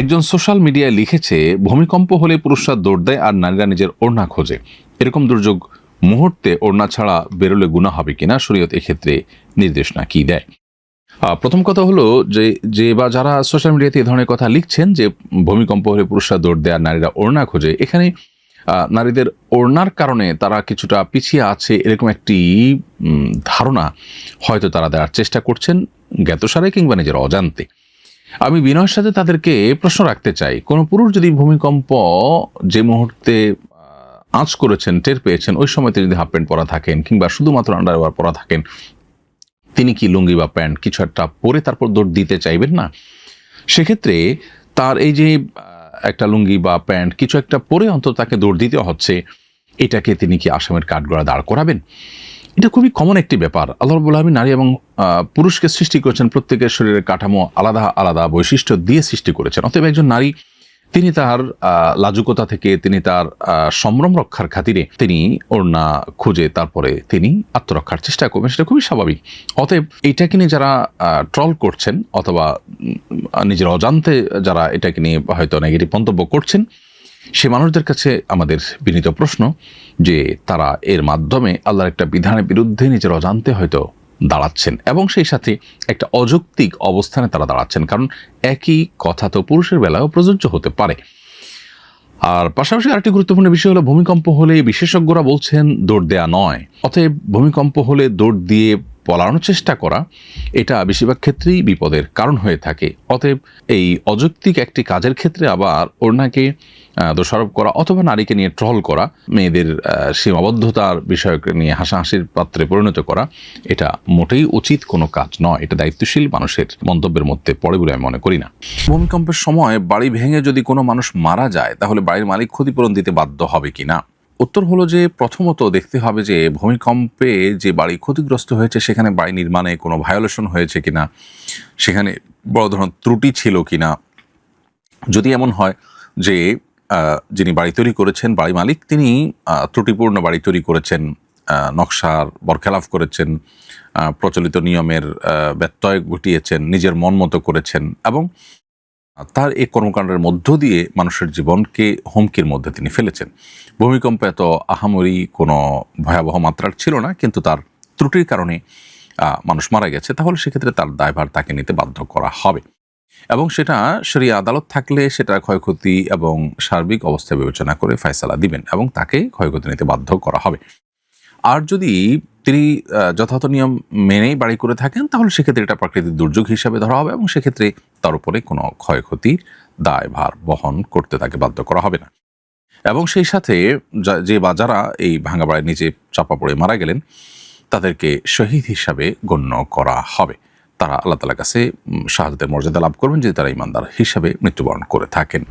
একজন সোশ্যাল মিডিয়ায় লিখেছে, ভূমিকম্প হলে পুরুষরা দৌড় দেয় আর নারীরা নিজের ওড়না খোঁজে। এরকম দুর্যোগ মুহূর্তে ওড়না ছাড়া বেরোলে গুণা হবে কিনা শরীয়ত এক্ষেত্রে নির্দেশনা কি দেয়? প্রথম কথা হলো যে যে বা যারা সোশ্যাল মিডিয়াতে এই ধরনের কথা লিখছেন যে, ভূমিকম্প হলে পুরুষরা দৌড় দেয় আর নারীরা ওড়না খোঁজে, এখানে নারীদের ওড়নার কারণে তারা কিছুটা পিছিয়ে আছে এরকম একটি ধারণা হয়তো তারা দেওয়ার চেষ্টা করছেন, জ্ঞাতসারে কিংবা নিজের অজান্তে। আমি বিনয়ের সাথে তাদেরকে প্রশ্ন রাখতে চাই। কোনো পুরুষ যদি ভূমিকম্প যে মুহূর্তে আঁচ করেছেন, টের পেয়েছেন, ওই সময় তিনি যদি হাফ প্যান্ট পরা থাকেন কিংবা শুধুমাত্র আন্ডারওয়ার পরা থাকেন, তিনি কি লুঙ্গি বা প্যান্ট কিছু একটা পরে তারপর দৌড় দিতে চাইবেন না? সেক্ষেত্রে তার এই যে একটা লুঙ্গি বা প্যান্ট কিছু একটা পরে অন্তত তাকে দৌড় দিতে হচ্ছে, এটাকে তিনি কি আসামের কাঠগড়া দাঁড় করাবেন? এটা খুবই কমন একটি ব্যাপার। আল্লাহ রবুল আলমী নারী এবং পুরুষকে সৃষ্টি করেছেন প্রত্যেকের শরীরের কাঠামো আলাদা আলাদা বৈশিষ্ট্য দিয়ে সৃষ্টি করেছেন। অতএব একজন নারী, তিনি তার লাজুকতা থেকে, তিনি তার সম্ভ্রম রক্ষার খাতিরে তিনি ওড়না খুঁজে তারপরে তিনি আত্মরক্ষার চেষ্টা করবেন, সেটা খুবই স্বাভাবিক। অতএব এইটাকে নিয়ে যারা ট্রল করছেন অথবা নিজের অজান্তে যারা এটাকে নিয়ে হয়তো নেগেটিভ মন্তব্য করছেন সে মানুষদের কাছে আমাদের বিনীত প্রশ্ন যে তারা এর মাধ্যমে আল্লাহর একটা বিধানের বিরুদ্ধে নিজের অজান্তে হয়তো দাঁড়াচ্ছেন এবং সেই সাথে একটা অযৌক্তিক অবস্থানে তারা দাঁড়াচ্ছেন। কারণ একই কথা তো পুরুষের বেলায়ও প্রযোজ্য হতে পারে। আর পাশাপাশি আরেকটি গুরুত্বপূর্ণ বিষয় হলো, ভূমিকম্প হলে বিশেষজ্ঞরা বলছেন দৌড় দেয়া নয়। অতএব ভূমিকম্প হলে দৌড় দিয়ে পলানোর চেষ্টা করা এটা বেশিরভাগ ক্ষেত্রেই বিপদের কারণ হয়ে থাকে। অতএব এই অযৌক্তিক একটি কাজের ক্ষেত্রে আবার ওড়নাকে আহ, দোষারোপ করা অথবা নারীকে নিয়ে ট্রল করা মেয়েদের সীমাবদ্ধতার বিষয়কে নিয়ে হাসাহাসির পাত্রে পরিণত করা এটা মোটেই উচিত কোনো কাজ নয়। এটা দায়িত্বশীল মানুষের মন্তব্যের মধ্যে পড়ে বলে আমি মনে করি না। ভূমিকম্পের সময় বাড়ি ভেঙে যদি কোনো মানুষ মারা যায় তাহলে বাড়ির মালিক ক্ষতিপূরণ দিতে বাধ্য হবে কিনা? উত্তর হলো যে প্রথমত দেখতে হবে যে ভূমিকম্পে যে বাড়ি ক্ষতিগ্রস্ত হয়েছে, সেখানে বাড়ি নির্মাণে কোনো ভায়োলেশন হয়েছে কিনা, সেখানে বড় ধরনের ত্রুটি ছিল কিনা। যদি এমন হয় যে যিনি বাড়ি তৈরি করেছেন, বাড়ি মালিক, তিনি ত্রুটিপূর্ণ বাড়ি তৈরি করেছেন নকশার বরখেলাফ করেছেন প্রচলিত নিয়মের ব্যত্যয় ঘটিয়েছেন, নিজের মন মতো করেছেন এবং তার এই কর্মকাণ্ডের মধ্য দিয়ে মানুষের জীবনকে হুমকির মধ্যে তিনি ফেলেছেন। ভূমিকম্প এত আহামরি কোনো ভয়াবহ মাত্রার ছিল না, কিন্তু তার ত্রুটির কারণে মানুষ মারা গেছে, তাহলে সেক্ষেত্রে তার দায়ভার তাকে নিতে বাধ্য করা হবে। এবং সেটা সেরিয়া আদালত থাকলে সেটা ক্ষয়ক্ষতি এবং সার্বিক অবস্থা বিবেচনা করে ফয়সালা দিবেন এবং তাকে ক্ষয়ক্ষতি নিতে বাধ্য করা হবে। আর যদি তিনি যথাযথ নিয়ম মেনেই বাড়ি করে থাকেন, তাহলে সেক্ষেত্রে এটা প্রাকৃতিক দুর্যোগ হিসাবে ধরা হবে এবং সেক্ষেত্রে তার উপরে কোনো ক্ষয়ক্ষতির দায়ভার বহন করতে তাকে বাধ্য করা হবে না। এবং সেই সাথে যে বা যারা এই ভাঙা বাড়ির নিচে চাপা পড়ে মারা গেলেন, তাদেরকে শহীদ হিসাবে গণ্য করা হবে। তারা আল্লাহ তালার কাছে শাহাদাতের মর্যাদা লাভ করবেন যদি তারা ইমানদার হিসাবে মৃত্যুবরণ করে থাকেন।